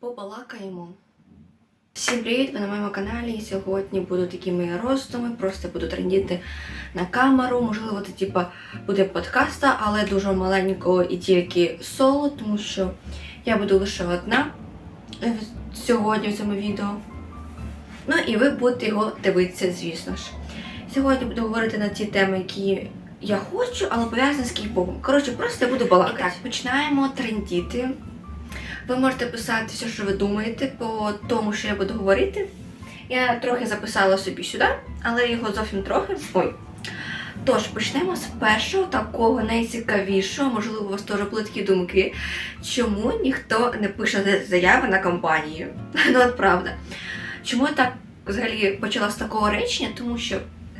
побалакаємо. Всім привіт! Ви на моєму каналі. Сьогодні будуть такі мої роздуми, просто буду трендіти на камеру. Можливо, це типа буде подкаста, але дуже маленького і тільки соло, тому що я буду лише одна сьогодні в цьому відео. Ну і ви будете його дивитися, звісно ж. Сьогодні буду говорити на ті теми, які я хочу, але пов'язані з кей-попом. Коротше, просто я буду балакати. І так, починаємо трендіти. Ви можете писати все, що ви думаєте по тому, що я буду говорити. Я трохи записала собі сюди, але його зовсім трохи. Ой. Тож, почнемо з першого такого найцікавішого, можливо, у вас теж були такі думки, чому ніхто не пише заяви на компанію. Ну, от правда. Чому я так взагалі почала з такого речення? Тому що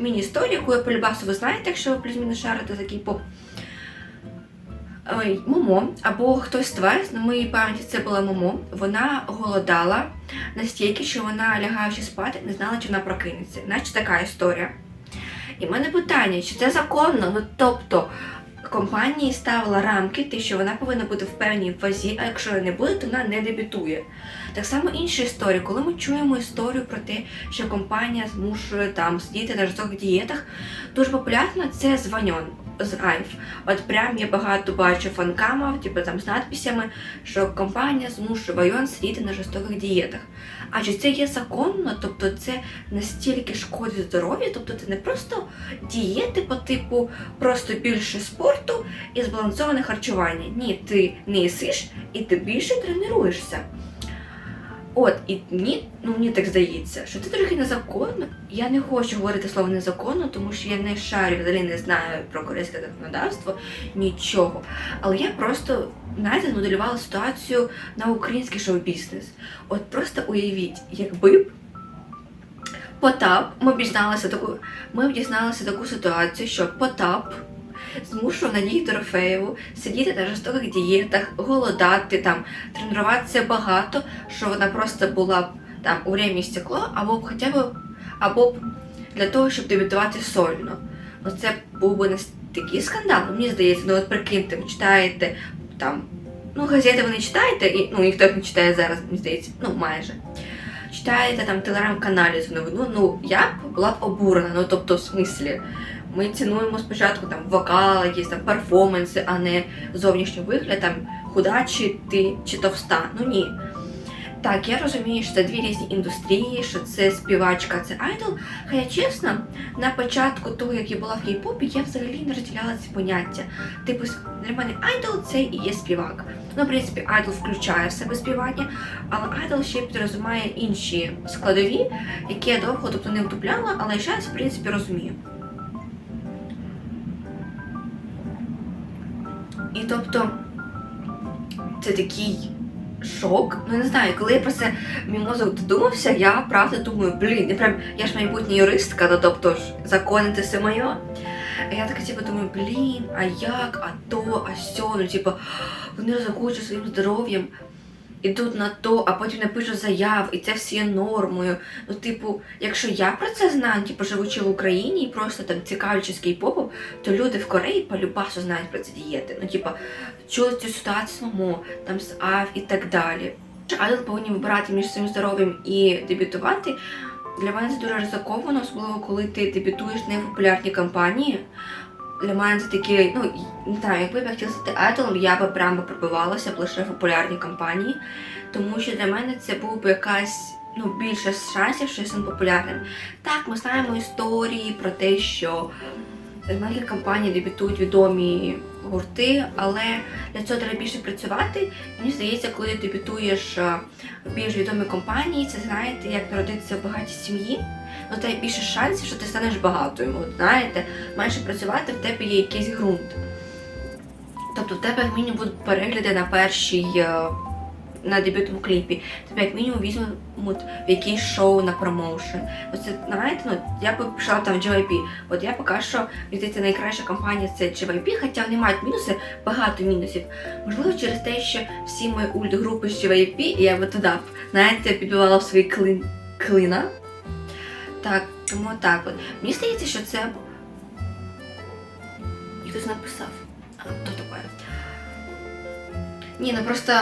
міні-історію, яку я полюбасу, ви знаєте, якщо ви плюс-мінус шарите за кей-поп, Ой, Момо, або хтось з на моїй пам'яті це була Момо, вона голодала настільки, що вона, лягаючи спати, не знала, чи вона прокинеться. Наче така історія. І в мене питання, чи це законно? Ну тобто компанії ставила рамки, те, що вона повинна бути в певній фазі, а якщо не буде, то вона не дебютує. Так само інша історія, коли ми чуємо історію про те, що компанія змушує там сидіти на жорстоких дієтах, дуже популярно це з Ваньон. З Айв. От прям я багато бачу фанкамів, типу там з надписями, що компанія змушує Вайон сидіти на жорстоких дієтах. А чи це є законно? Тобто це настільки шкодить здоров'ю, тобто це не просто дієти по типу просто більше спорту і збалансоване харчування. Ні, ти не їсиш і ти більше тренуєшся. От, і мені, ну мені так здається, що це трохи незаконно. Я не хочу говорити слово незаконно, тому що я не шарю, взагалі не знаю про корейське законодавство, нічого. Але я просто, знаєте, моделювала ситуацію на український шоу-бізнес. От просто уявіть, якби б Потап, ми б дізналися таку, ми б дізналися таку ситуацію, що Потап змушував Надію Дорофеєву сидіти на жорстоких дієтах, голодати, там, тренуватися багато, що вона просто була б там у врем'я стекло, або б хоча б або б для того, щоб дебютувати сольно. Ну це був би не такий скандал. Мені здається, ну от прикиньте, ви читаєте там, ну газети ви не читаєте, і ну ніхто їх не читає зараз, мені здається, ну майже. Читаєте там телеграм-каналі цю новину, ну я б була б обурена, ну тобто в смислі. Ми цінуємо спочатку там вокал, якісь там перформанси, а не зовнішній вигляд, там худа чи ти чи товста. Ну ні. Так, я розумію, що це дві різні індустрії, що це співачка, це айдол. Хоча чесно, на початку того, як я була в кей-попі, я взагалі не розділяла ці поняття. Типу, для мене айдол це і є співак. Ну, в принципі, айдол включає в себе співання, але айдол ще підрозуміє інші складові, які я довго тобто, не вдупляла, але зараз, в принципі, розумію. І тобто це такий шок. Ну не знаю, коли я про це мій мозок додумався, я правда думаю, блін, я прям я ж майбутня юристка, ну тобто ж закони все моє. Я така типу думаю, блін, а як, а то, а сьо, ну типу, вони ризикуючи своїм здоров'ям, ідуть на то, а потім напишуть заяв, і це все є нормою. Ну, типу, якщо я про це знаю, типу, живучи в Україні і просто там цікавлячись кей-попом, то люди в Кореї полюбасу знають про ці дієти. Ну, типу, чули цю ситуацію самому, там з АВ і так далі. Айдол повинні вибирати між своїм здоров'ям і дебютувати. Для мене це дуже ризиковано, особливо коли ти дебютуєш не в популярній кампанії. Для мене це такі, ну не знаю, якби я хотіла стати айдолом, я би прямо пробивалася б лише в популярній кампанії, тому що для мене це був би якась ну, більше шансів, що я стану популярним. Так, ми знаємо історії про те, що в маленьких компаній дебютують відомі гурти, але для цього треба більше працювати. Мені здається, коли ти дебютуєш е, в більш відомій компанії, це знаєте, як народитися в багатій сім'ї. Ну, тебе більше шансів, що ти станеш багатою. От, знаєте, менше працювати, в тебе є якийсь ґрунт. Тобто в тебе як мінімум будуть перегляди на першій е, на дебютному кліпі. Тебе як мінімум візьмуть в якийсь шоу на промоушен. Оце знаєте, ну я би пішла там JYP. От я поки що здається, найкраща компанія це JYP, хоча вони мають мінуси, багато мінусів. Можливо, через те, що всі мої ульт-групи з JYP, і я би туди, знаєте, підбивала в свій клин клина. Так, тому так от. Мені здається, що це. Хтось написав. А, хто таке? Ні, ну просто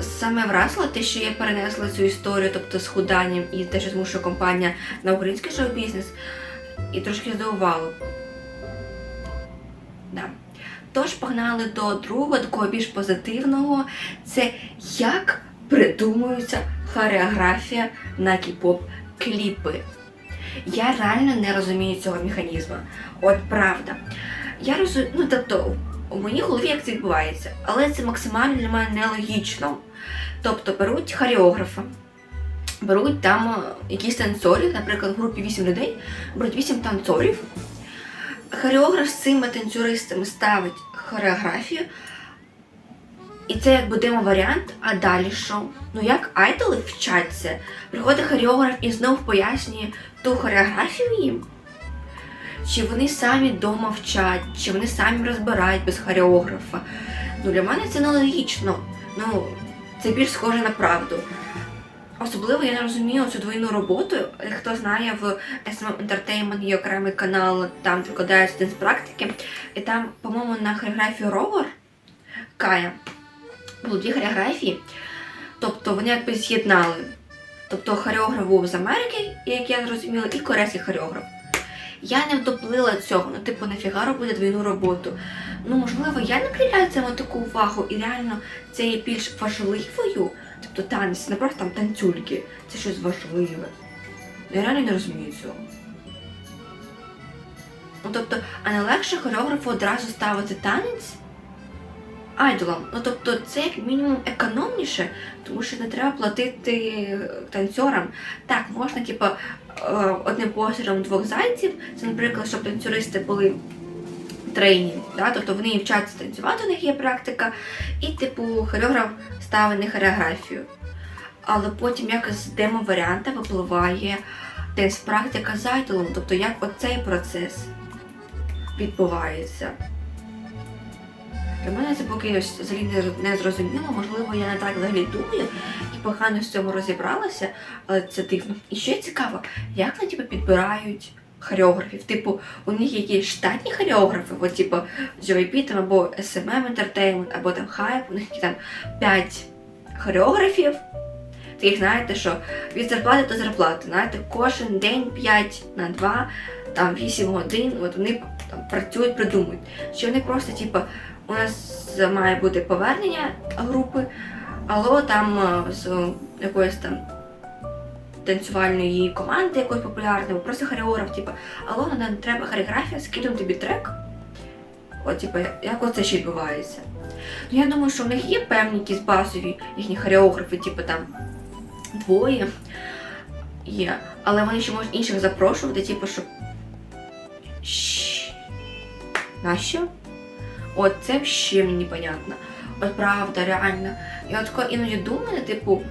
саме вразило те, що я перенесла цю історію, тобто з худанням і те, що змушує компанія на український шоу-бізнес, і трошки здивувало. Да. Тож погнали до другого, такого більш позитивного. Це як придумується хореографія на кіп-поп кліпи. Я реально не розумію цього механізму. От правда. Я розумію, ну тобто, у моїй голові як це відбувається, але це максимально для мене нелогічно. Тобто беруть хореографа, беруть там е, якісь танцорів, наприклад, в групі 8 людей, беруть 8 танцорів. Хореограф з цими танцюристами ставить хореографію. І це якби демо-варіант, а далі що? Ну як айдоли вчаться? Приходить хореограф і знов пояснює ту хореографію їм? Чи вони самі вдома вчать, чи вони самі розбирають без хореографа? Ну для мене це нелогічно. Ну, це більш схоже на правду. Особливо я не розумію цю двойну роботу. Хто знає, в SM Entertainment є окремий канал, там викладають один з практики, і там, по-моєму, на хореографію Ровер Кая було дві хореографії. Тобто вони якби з'єднали. Тобто хореограф був з Америки, як я зрозуміла, і корейський хореограф. Я не вдоплила цього, ну типу нафіга робити двійну роботу. Ну, можливо, я не приділяю цьому таку увагу, і реально це є більш важливою. Тобто танець, не просто там танцюльки, це щось важливе. Я реально не розумію цього. Ну тобто, а не легше хореографу одразу ставити танець айдолам. Ну тобто це як мінімум економніше, тому що не треба платити танцорам. Так, можна, типу, е, одним пострілом двох зайців. Це, наприклад, щоб танцюристи були трейні, да? тобто вони вчаться танцювати, у них є практика, і, типу, хореограф ставить на хореографію. Але потім як з демо-варіанта випливає десь практика з айдолом, тобто як оцей процес відбувається. Для мене це поки взагалі не, зрозуміло, можливо, я не так взагалі думаю і погано з цьому розібралася, але це дивно. І ще цікаво, як вони типу, підбирають хореографів. Типу, у них якісь штатні хореографи, от, типу, JYP там, або SMM Entertainment, або там Hype, у них там 5 хореографів. Таких, знаєте, що від зарплати до зарплати, знаєте, кожен день 5 на 2, там 8 годин, от вони там працюють, придумують. Чи вони просто, типу, у нас має бути повернення групи, але там е, з якоїсь там танцювальної команди якоїсь популярної, або просто хореограф, типу, алло, нам треба хореографія, скидуємо тобі трек. От, типу, як оце ще відбувається. Ну, я думаю, що в них є певні якісь базові їхні хореографи, типу там двоє є. Але вони ще можуть інших запрошувати, типу, щоб. Нащо? От це мені непонятно. От правда, реально. Я тако іноді думаю, типу.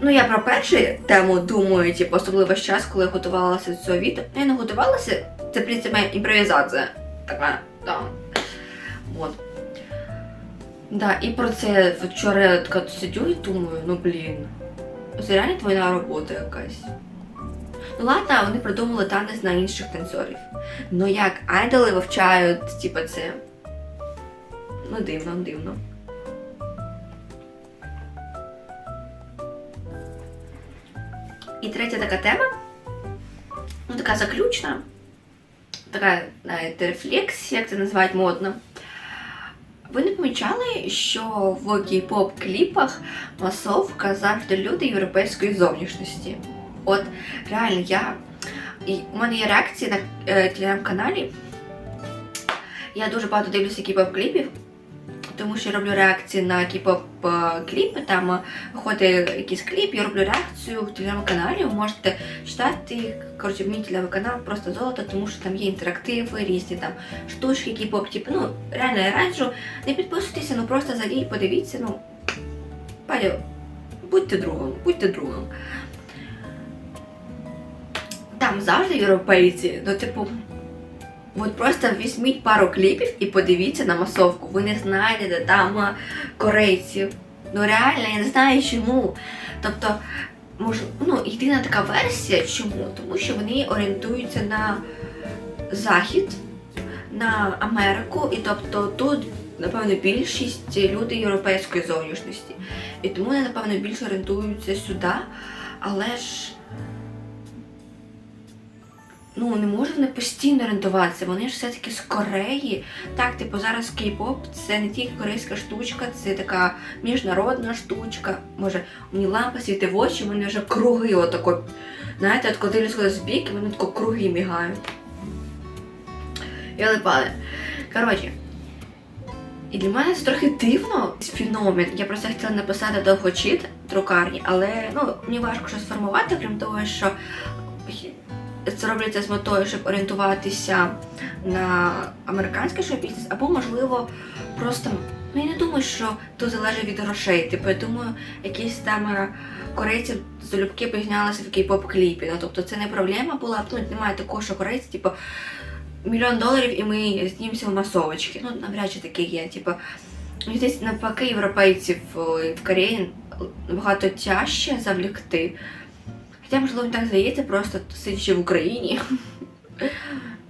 Ну, я про першу тему думаю, типу, особливо час, коли я готувалася до цього відео. Ну, я не готувалася, це в принципі імпровізація. Така, да. От. Да, і про це вчора я така сидю і думаю, ну блін. Це реально твоя робота якась. Ну ладно, вони придумали танець на інших танцорів. Ну як айдоли вивчають, типу, це. Ну, дивно, дивно. І третя така тема, ну така заключна, така, знаєте, рефлексія, як це називають модно. Ви не помічали, що в кей-поп кліпах масовка завжди люди європейської зовнішності? От реально я. І у мене є реакції на е, телеграм-каналі. Я дуже багато дивлюся кей-поп кліпів, тому що я роблю реакції на кей-поп е, кліпи. Там е, виходить якийсь кліп, я роблю реакцію в телеграм-каналі. Ви можете читати. Коротше, мій телеграм-канал просто золото, тому що там є інтерактиви, різні там штучки, кей-поп, типу, ну, реально я раджу. Не підписуйтеся, ну просто і подивіться, ну. Палю, будьте другом, будьте другом. Там завжди європейці, ну, типу, от просто візьміть пару кліпів і подивіться на масовку. Ви не знайдете там корейців. Ну реально, я не знаю чому. Тобто, може, ну, єдина така версія, чому? Тому що вони орієнтуються на Захід, на Америку, і тобто тут напевно, більшість люди європейської зовнішності. І тому вони, напевно, більше орієнтуються сюди, але ж. Ну, не можуть вони постійно орієнтуватися, вони ж все-таки з Кореї. Так, типу, зараз кей-поп це не тільки корейська штучка, це така міжнародна штучка. Може, мені лампа світить в очі, в мене вже круги отако. Знаєте, от коли в бік, і мене тако круги мігають. Я липали. Коротше. І для мене це трохи дивно феномен. Я просто хотіла написати довгочит друкарні, але ну, мені важко щось сформувати, крім того, що це робляться з метою, щоб орієнтуватися на американський шоу-бізнес, або, можливо, просто. Ну, я не думаю, що тут залежить від грошей. Типу, я думаю, якісь там е, корейці залюбки познялися в кей-поп кліпі. Ну, тобто це не проблема була, ну, немає такого, що корейці, типу, мільйон доларів і ми знімемося в масовочки. Ну, навряд чи таке є. Типу, здається, навпаки, європейців е, в Кореї набагато тяжче завлікти. Хоча, можливо, так здається, просто сидячи в Україні.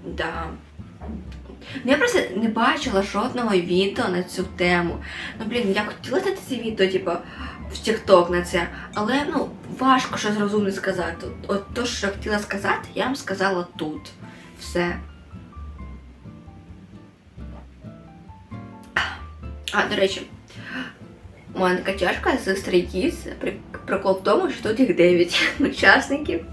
да. Ну, я просто не бачила жодного відео на цю тему. Ну, блін, я хотіла знайти це відео, типу, в TikTok на це, але ну, важко щось розумне сказати. От то, що я хотіла сказати, я вам сказала тут. Все. А, до речі, у мене така чашка з Stray Kids. Прикол в тому, що тут їх 9 учасників.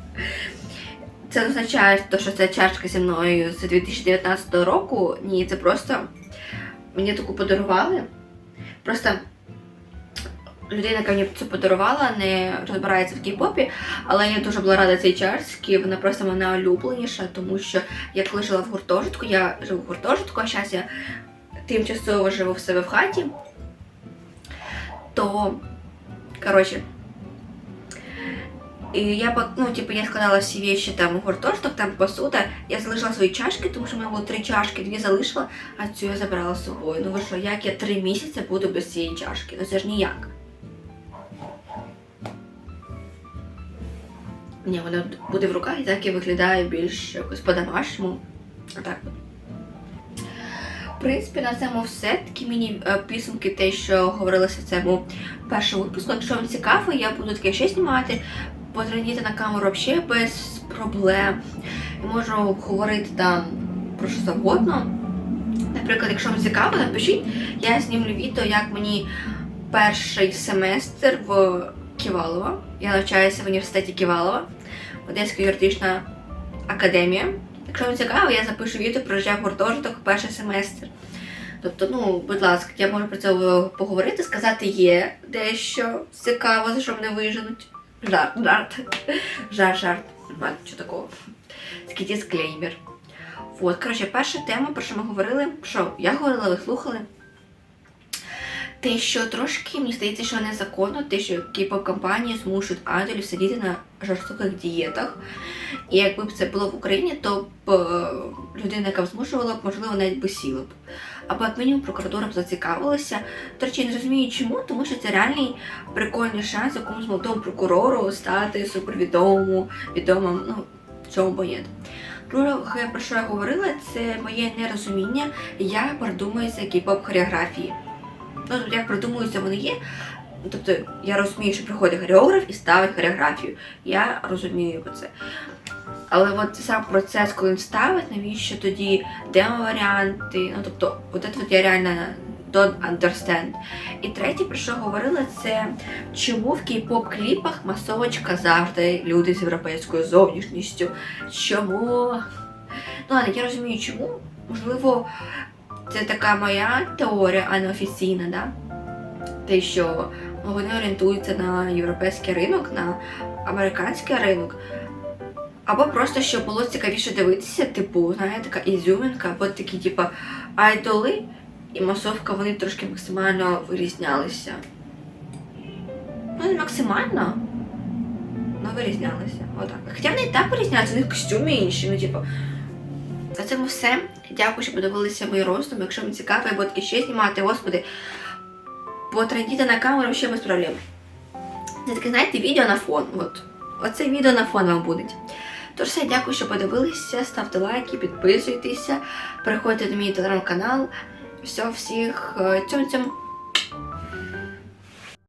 Це не означає, що ця чашка зі мною з 2019 року. Ні, це просто мені таку подарували. Просто людина, яка мені це подарувала, не розбирається в кей-попі, але я дуже була рада цій чашці. Вона просто мене улюбленіша, тому що я коли жила в гуртожитку, я живу в гуртожитку, а зараз я тимчасово живу в себе в хаті, то, коротше, і я, ну, типу, я складала всі вещи там гуртожиток, там посуда. Я залишила свої чашки, тому що в мене було три чашки, дві залишила, а цю я забрала з собою. Ну ви як я три місяці буду без цієї чашки? Ну це ж ніяк. Ні, вона буде в руках і так і виглядає більш якось по-домашньому. Отак от. В принципі, на цьому все. Такі міні е, підсумки, те, що говорилося в цьому першому випуску. Якщо вам цікаво, я буду таке ще знімати. Потрендіти на камеру взагалі без проблем. Я можу говорити там про що завгодно. Наприклад, якщо вам цікаво, напишіть, я знімлю відео, як мені перший семестр в Ківалова. Я навчаюся в університеті Ківалова, Одеська юридична академія. Якщо вам цікаво, я запишу відео про життя гуртожиток перший семестр. Тобто, ну, будь ласка, я можу про це поговорити, сказати є дещо цікаво, за що мене виженуть. Жарт, жарт. Жарт, жарт. Немає нічого такого. Такий дисклеймер. От, коротше, перша тема, про що ми говорили, що я говорила, ви слухали. Те, що трошки, мені здається, що незаконно, те, що кей-поп компанії змушують айдолів сидіти на жорстоких дієтах. І якби б це було в Україні, то б е, людина, яка б змушувала б, можливо, навіть би сіла б. Або як мінімум прокуратура б зацікавилася. До речі, не розумію чому, тому що це реальний прикольний шанс якомусь молодому прокурору стати супервідомому, відомим, ну, цьому боєт. Друге, про що я говорила, це моє нерозуміння, як продумується кей-поп хореографії. Ну, як продумуються вони є. Тобто я розумію, що приходить хореограф і ставить хореографію. Я розумію це. Але от сам процес, коли він ставить, навіщо тоді демо-варіанти, ну тобто, от це я реально don't understand. І третє, про що говорила, це чому в кей-поп кліпах масовочка завжди люди з європейською зовнішністю. Чому? Ну ладно, я розумію, чому. Можливо, це така моя теорія, а не офіційна, да? Те, що ну, вони орієнтуються на європейський ринок, на американський ринок. Або просто щоб було цікавіше дивитися, типу, знаєте, така ізюминка, або такі, типу, айдоли і масовка вони трошки максимально вирізнялися. Ну, не максимально, але вирізнялися. Отак. Хоча вони і так вирізняються, у них костюми інші, ну, типу. На цьому все. Дякую, що подивилися мої роздуми. Якщо вам цікаво, я буду ще знімати, господи, потрендіти на камеру ще без проблем. Це таке, знаєте, відео на фон. От. Оце відео на фон вам буде. Тож все, дякую, що подивилися. Ставте лайки, підписуйтеся, приходьте до мій телеграм-канал. Все, всіх е, цьом-цьом.